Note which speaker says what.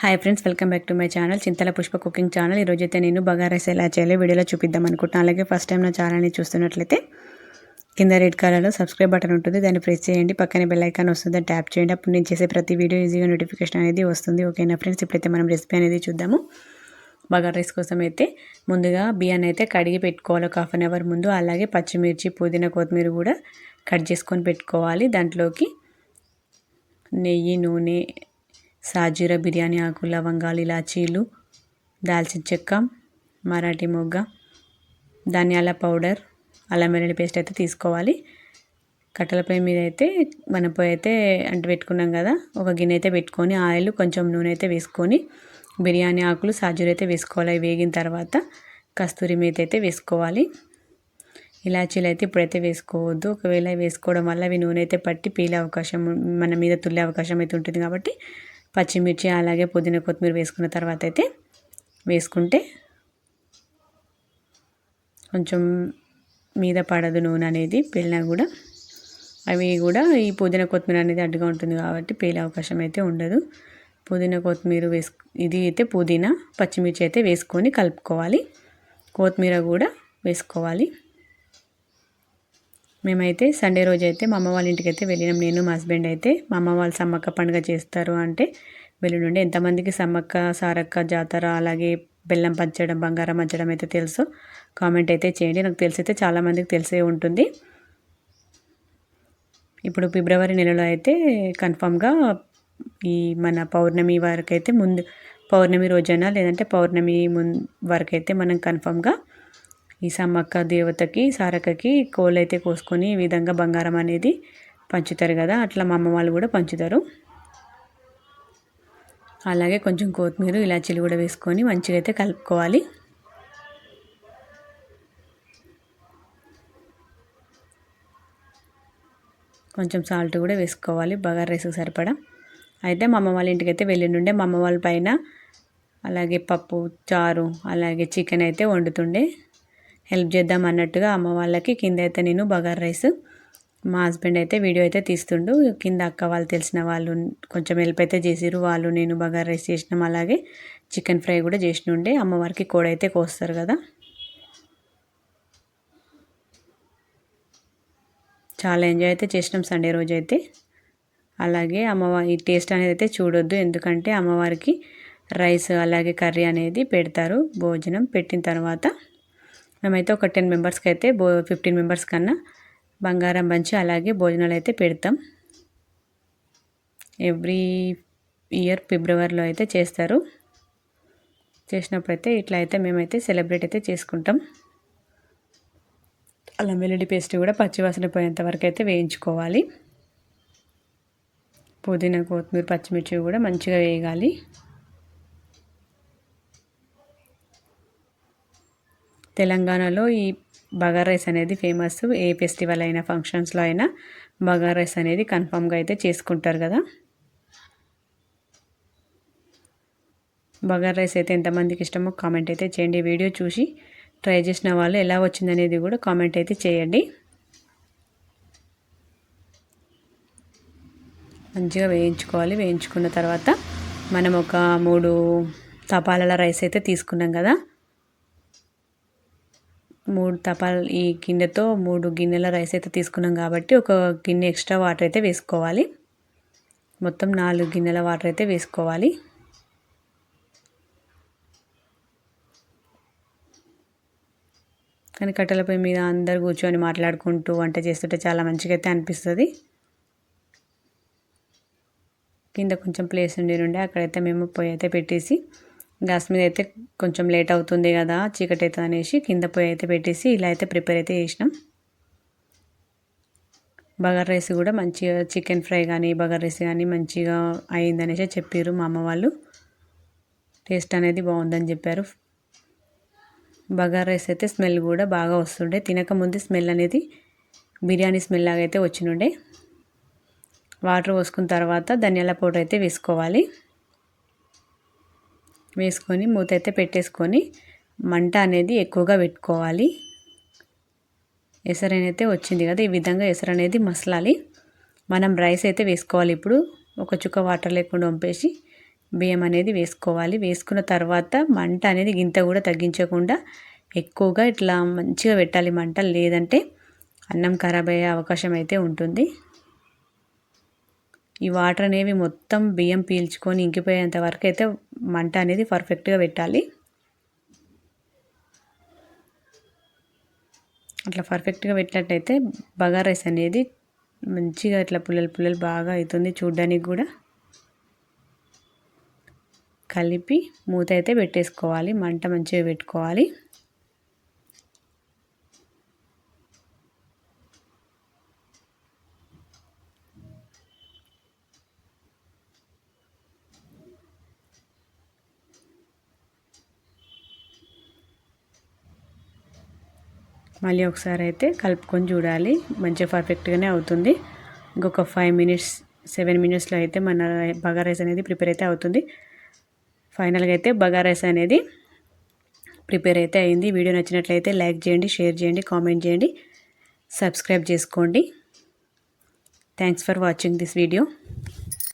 Speaker 1: Hi friends welcome back to my channel Chintala Pushpa cooking channel ఈరోజు అయితే నేను bagara rice ఎలా చేయాలో వీడియోలో చూపిద్దాం అనుకుంటున్నాను. అలాగే ఫస్ట్ టైం నా ఛానల్ని చూస్తున్నట్లయితే కింద రెడ్ కలర్లో సబ్స్క్రైబ్ బటన్ ఉంటుంది. దాన్ని ప్రెస్ చేయండి. పక్కనే బెల్ ఐకాన్ వస్తుంది ట్యాప్ చేయండి. అప్పుడు నేను చేసే ప్రతి వీడియో ఈజీగా నోటిఫికేషన్ అనేది వస్తుంది. ఓకేనా ఫ్రెండ్స్ ఇప్పుడైతే మనం రెసిపీ అనేది చూద్దాము. బగార్ రైస్ కోసం అయితే ముందుగా బియ్యాన్ని అయితే కడిగి పెట్టుకోవాలి. ఒక హాఫ్ అన్ అవర్ ముందు అలాగే పచ్చిమిర్చి పుదీనా కొత్తిమీర కూడా కట్ చేసుకొని పెట్టుకోవాలి. దాంట్లోకి నెయ్యి నూనె సాజీర బిర్యానీ ఆకు లవంగాలు ఇలాచీలు దాల్చిన చెక్క మరాఠీ మొగ్గ ధనియాల పౌడర్ అల్లం వెల్లుల్లి పేస్ట్ అయితే తీసుకోవాలి. కట్టెల పొయ్యి మీద అయితే మన పొయ్యి అయితే అంటు పెట్టుకున్నాం కదా ఒక గిన్నె అయితే పెట్టుకొని ఆయిల్ కొంచెం నూనె అయితే వేసుకొని బిర్యానీ ఆకులు సాజీర అయితే వేసుకోవాలి. అవి వేగిన తర్వాత కస్తూరి మీద అయితే వేసుకోవాలి. ఇలాచీలు అయితే ఇప్పుడైతే వేసుకోవద్దు. ఒకవేళ వేసుకోవడం వల్ల అవి నూనె అయితే పట్టి పీలే అవకాశం మన మీద తుల్లే అవకాశం అయితే ఉంటుంది కాబట్టి పచ్చిమిర్చి అలాగే పుదీనా కొత్తిమీర వేసుకున్న తర్వాత అయితే వేసుకుంటే కొంచెం మీద పడదు నూనె అనేది పేలినా కూడా. అవి కూడా ఈ పుదీనా కొత్తిమీర అనేది అడ్డుగా ఉంటుంది కాబట్టి పేలే అవకాశం అయితే ఉండదు. పుదీనా కొత్తిమీర వేసు ఇది అయితే పుదీనా పచ్చిమిర్చి అయితే వేసుకొని కలుపుకోవాలి. కొత్తిమీర కూడా వేసుకోవాలి. మేమైతే సండే రోజు అయితే మా అమ్మ వాళ్ళ ఇంటికి అయితే వెళ్ళినాం. నేను మా హస్బెండ్ అయితే మా అమ్మ వాళ్ళు సమ్మక్క పండుగ చేస్తారు అంటే వెళ్ళుండే ఎంతమందికి సమ్మక్క సారక్క జాతర అలాగే బెల్లం పంచడం బంగారం పంచడం అయితే తెలుసు. కామెంట్ అయితే చేయండి. నాకు తెలిసైతే చాలామందికి తెలిసే ఉంటుంది. ఇప్పుడు ఫిబ్రవరి నెలలో అయితే కన్ఫామ్గా ఈ మన పౌర్ణమి వరకు అయితే ముందు పౌర్ణమి రోజైనా లేదంటే పౌర్ణమి ముందు వరకు అయితే మనం కన్ఫామ్గా ఈ సమ్మక్క దేవతకి సారక్కకి కోలైతే కోసుకొని ఈ విధంగా బంగారం అనేది పంచుతారు కదా అట్లా మా అమ్మ వాళ్ళు కూడా పంచుతారు. అలాగే కొంచెం కొత్తిమీర ఇలాచీలు కూడా వేసుకొని మంచిగా అయితే కలుపుకోవాలి. కొంచెం సాల్ట్ కూడా వేసుకోవాలి బగారు రైస్కి సరిపడా. అయితే మా అమ్మ వాళ్ళ ఇంటికి అయితే వెళ్ళిండుండే మా అమ్మ వాళ్ళ పైన అలాగే పప్పు చారు అలాగే చికెన్ అయితే వండుతుండే. హెల్ప్ చేద్దాం అన్నట్టుగా అమ్మ వాళ్ళకి కింద అయితే నేను బగార్ రైస్ మా హస్బెండ్ అయితే వీడియో అయితే తీస్తుండు. కింద అక్క వాళ్ళు తెలిసిన వాళ్ళు కొంచెం హెల్ప్ అయితే చేసిరు వాళ్ళు నేను బగార్ రైస్ చేసినాం. అలాగే చికెన్ ఫ్రై కూడా చేసినుండే. అమ్మవారికి కోడైతే కోస్తారు కదా. చాలా ఎంజాయ్ అయితే చేసినాం సండే రోజు అయితే. అలాగే అమ్మవారి టేస్ట్ అనేది అయితే చూడొద్దు. ఎందుకంటే అమ్మవారికి రైస్ అలాగే కర్రీ అనేది పెడతారు. భోజనం పెట్టిన తర్వాత మేమైతే ఒక టెన్ మెంబర్స్కి అయితే బో ఫిఫ్టీన్ మెంబర్స్ కన్నా బంగారం బంచి అలాగే భోజనాలు అయితే పెడతాం. ఎవ్రీ ఇయర్ ఫిబ్రవరిలో అయితే చేస్తారు. చేసినప్పుడు అయితే ఇట్లా అయితే మేమైతే సెలబ్రేట్ అయితే చేసుకుంటాం. అల్లం వెల్లుల్లి పేస్ట్ కూడా పచ్చివాసన పోయేంత వరకు అయితే వేయించుకోవాలి. పుదీనా కొత్తిమీర పచ్చిమిర్చి కూడా మంచిగా వేయగాలి తెలంగాణలో ఈ బగార్ రైస్ అనేది ఫేమస్. ఏ ఫెస్టివల్ అయినా ఫంక్షన్స్లో అయినా బగార్ రైస్ అనేది కన్ఫామ్గా అయితే చేసుకుంటారు కదా. బగార్ రైస్ అయితే ఎంతమందికి ఇష్టమో కామెంట్ అయితే చేయండి. వీడియో చూసి ట్రై చేసిన వాళ్ళు ఎలా వచ్చిందనేది కూడా కామెంట్ అయితే చేయండి. మంచిగా వేయించుకోవాలి. వేయించుకున్న తర్వాత మనం ఒక మూడు తపాలాల రైస్ అయితే తీసుకున్నాం కదా. మూడు తపాల్ ఈ గిన్నెతో మూడు గిన్నెల రైస్ అయితే తీసుకున్నాం కాబట్టి ఒక గిన్నె ఎక్స్ట్రా వాటర్ అయితే వేసుకోవాలి. మొత్తం నాలుగు గిన్నెల వాటర్ అయితే వేసుకోవాలి. కానీ కట్టెల పొయ్యి మీద అందరు కూర్చొని మాట్లాడుకుంటూ వంట చేస్తుంటే చాలా మంచిగా అయితే అనిపిస్తుంది. కింద కొంచెం ప్లేస్ ఉండి నుండి అక్కడైతే మేము పొయ్యి అయితే పెట్టేసి గ్యాస్ మీద అయితే కొంచెం లేట్ అవుతుంది కదా చీకటి అవుతుంది అనేసి కింద పొయ్యి అయితే పెట్టేసి ఇలా అయితే ప్రిపేర్ అయితే చేసినాం. బగర్ రైస్ కూడా మంచిగా చికెన్ ఫ్రై కానీ బగర్ రైస్ కానీ మంచిగా అయిందనేసి చెప్పారు మా అమ్మ వాళ్ళు. టేస్ట్ అనేది బాగుందని చెప్పారు. బగార్ రైస్ అయితే స్మెల్ కూడా బాగా వస్తుండే. తినకముందు స్మెల్ అనేది బిర్యానీ స్మెల్ లాగా అయితే వచ్చినుండే. వాటర్ పోసుకున్న తర్వాత ధనియాల పౌడర్ అయితే వేసుకోవాలి. వేసుకొని మూత అయితే పెట్టేసుకొని మంట అనేది ఎక్కువగా పెట్టుకోవాలి. ఎసరనైతే వచ్చింది కదా ఈ విధంగా ఎసరు అనేది మసలాలి. మనం రైస్ అయితే వేసుకోవాలి ఇప్పుడు. ఒక చుక్క వాటర్ లేకుండా వంపేసి బియ్యం అనేది వేసుకోవాలి. వేసుకున్న తర్వాత మంట అనేది గింత కూడా తగ్గించకుండా ఎక్కువగా ఇట్లా మంచిగా పెట్టాలి మంట. లేదంటే అన్నం ఖరాబ్ అయ్యే అవకాశం అయితే ఉంటుంది. ఈ వాటర్ అనేవి మొత్తం బియ్యం పీల్చుకొని ఇంకిపోయేంత వరకు అయితే మంట అనేది పర్ఫెక్ట్గా పెట్టాలి. అట్లా పర్ఫెక్ట్గా పెట్టినట్టయితే బగార్ రైస్ అనేది మంచిగా ఇట్లా పుల్లలు పుల్లలు బాగా అవుతుంది చూడ్డానికి కూడా. కలిపి మూత అయితే పెట్టేసుకోవాలి మంట మంచిగా పెట్టుకోవాలి. మళ్ళీ ఒకసారి అయితే కలుపుకొని చూడాలి. మంచిగా పర్ఫెక్ట్గానే అవుతుంది. ఇంకొక ఫైవ్ మినిట్స్ సెవెన్ మినిట్స్లో అయితే మన బగా రైస్ అనేది ప్రిపేర్ అయితే అవుతుంది. ఫైనల్గా అయితే బగా రైస్ అనేది ప్రిపేర్ అయితే అయింది. వీడియో నచ్చినట్లయితే లైక్ చేయండి షేర్ చేయండి కామెంట్ చేయండి. సబ్స్క్రైబ్ చేసుకోండి. Thanks for watching this video